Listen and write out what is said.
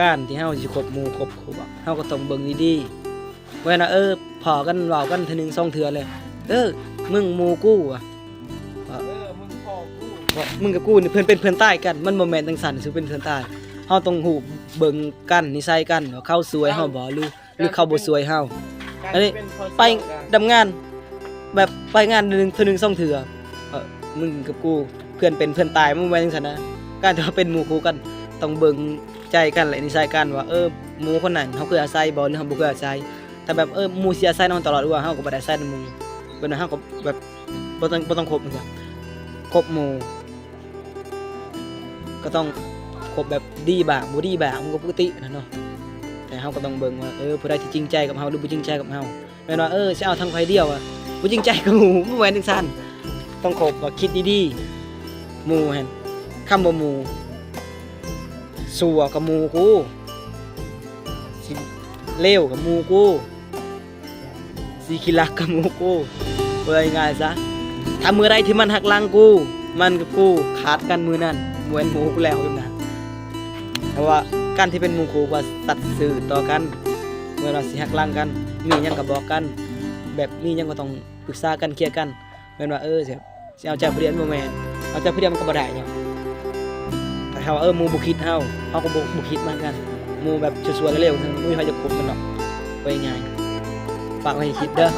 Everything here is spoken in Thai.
การที่เฮาสิคบหมู่คบครูอะเฮาก็ต้องเบิ่งดีๆเว้นว่าเออพอกันเว้ากันเทื่อหนึงสองเทื่อเลย เออมึงหมู่กูอะเออมึงพ่อกูว่ามึงกับกูนี่เพื่อนเป็นเพื่อนใต้กันมันบ่แม่นจังซั่นสิเป็นเพื่อนใต้เฮาต้องฮู้เบิ่งกันนิสัยกันว่าเขาสวยเฮาบ่หรือหรือเขาบ่สวยเฮาอันนี้ไปดำงาน แบบไปงานหนึงเทื่อหนึงสองเทื่อเออมึงกับกูเพื่อนเป็นเพื่อนตายมันบ่แม่นจังซั่นนะการที่เราเป็นหมู่คู่กัน ต้องเบิ่งใจกันและนิสัยกันว่าเออหมู่คนนั้นเฮาเคยอาศัยบ่หรือเฮาบ่เคยอาศัยแต่แบบเออหมู่สิอาศัยนอนตลอดว่าเฮาก็บ่ได้อาศัยนำหมู่เป็นว่าเฮาก็แบบบ่ต้องบ่ต้องคบจังซี่คบหมู่ก็ต้องคบแบบดีบ้างบ่ดีบ้างมันก็ปกตินะเนาะแต่เฮาก็ต้องเบิ่งว่าเออผู้ใดที่จริงใจกับเฮาหรือบ่จริงใจกับเฮาแม่นว่าเออสิเอาทางไผเดียวอะบ่จริงใจกับหมู่บ่แม่นจังซั่นต้องคบว่าคิดดีๆหมู่หั่นคำว่าหมู่ สัวกับมูกูสิเลวกับมูกูสิขี้รักกับมูกูว่าง่ายซะถ้ามือใดที่มันหักหลังกู มันกับกูขาดกันมือนั้นเหมือนหมูกูแล้วนะเพราะว่าการที่เป็นมูกูว่าตัดสื่อต่อกัน เมื่อเราสิหักหลังกัน มียังก็บอกกัน แบบมีหยังก็ต้องปรึกษากันเคลียร์กันแม่นว่าเออสิสิเอาใจผู้เรียนบ่แม่นเอาใจผู้เรียนมันก็บ่ได้หยั งแต่เขาว่าเออมูบุคิดเฮาเฮาก็บุบุคิดเหมือนกันมูแบบชัวร์ๆเร็วๆคือบ่มีใครจะคบกันหรอกไปง่ายฝากไว้ให้คิดเด้อ